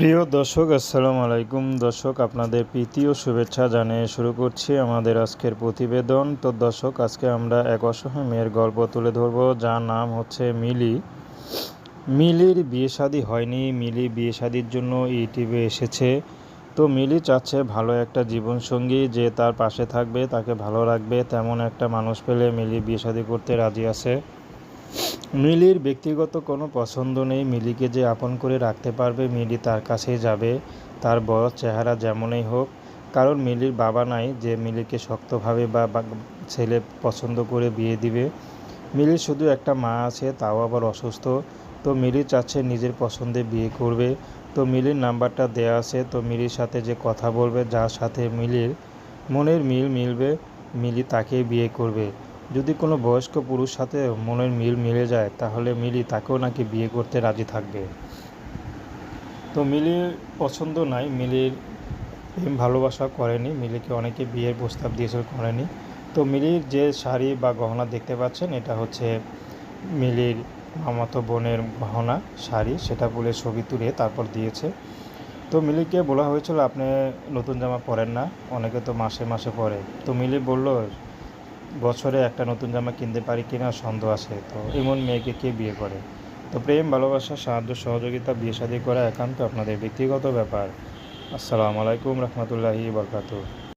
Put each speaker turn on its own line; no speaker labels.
প্রিয় দর্শক, আসসালামু আলাইকুম। দর্শক, আপনাদের প্রীতি ও শুভেচ্ছা জানিয়ে শুরু করছি আমাদের আজকের প্রতিবেদন। তো দর্শক, আজকে আমরা এক অসহায় মেয়ের গল্প তুলে ধরবো, যার নাম হচ্ছে মিলি। মিলির বিয়ে শাদী হয়নি। মিলি বিয়ে শাদির জন্য ইউটিউবে এসেছে। তো মিলি চাচ্ছে ভালো একটা জীবনসঙ্গী, যে তার পাশে থাকবে, তাকে ভালো রাখবে। তেমন একটা মানুষ পেলে মিলি বিয়ে শাদী করতে রাজি আছে। মিলির ব্যক্তিগত কোনো পছন্দ নেই। মিলিকে যে আপন করে রাখতে পারবে, মিলি তার কাছেই যাবে। তার বয়স, চেহারা যেমনই হোক কারণ মিলির বাবা নাই যে মিলিকে শক্তভাবে বা ছেলে পছন্দ করে বিয়ে দিবে। মিলির শুধু একটা মা আছে, তাও আবার অসুস্থ। তো মিলি চাচ্ছে নিজের পছন্দে বিয়ে করবে। তো মিলির নাম্বারটা দেয়া আছে। তো মিলির সাথে যে কথা বলবে, যার সাথে মিলির মনের মিল মিলবে, মিলি তাকেই বিয়ে করবে। যদি কোনো বয়স্ক পুরুষ সাথে মনের মিল মিলে যায়, তাহলে মিলি তাকেও নাকি বিয়ে করতে রাজি থাকবে। তো মিলির পছন্দ নাই। মিলির প্রেম ভালোবাসা করেনি। মিলিকে অনেকে বিয়ের প্রস্তাব দিয়েছে করেনি। তো মিলির যে শাড়ি বা গহনা দেখতে পাচ্ছেন, এটা হচ্ছে মিলির মামাতো বোনের গহনা শাড়ি। সেটা বলে ছবি তুলে তারপর দিয়েছে। তো মিলিকে বলা হয়েছিল, আপনি নতুন জামা পরেন না। অনেকে তো মাসে মাসে পরে। তো মিলি বলল বছরে একটা নতুন জামা কিনতে পারি কিনা সন্দেহ আছে। তো এমন মেয়েকে কে বিয়ে করে? তো প্রেম, ভালোবাসা, সাহায্য, সহযোগিতা, বিয়ে শাদী করা একান্ত আপনাদের ব্যক্তিগত ব্যাপার। আসসালামু আলাইকুম রহমতুল্লাহি বরকাতু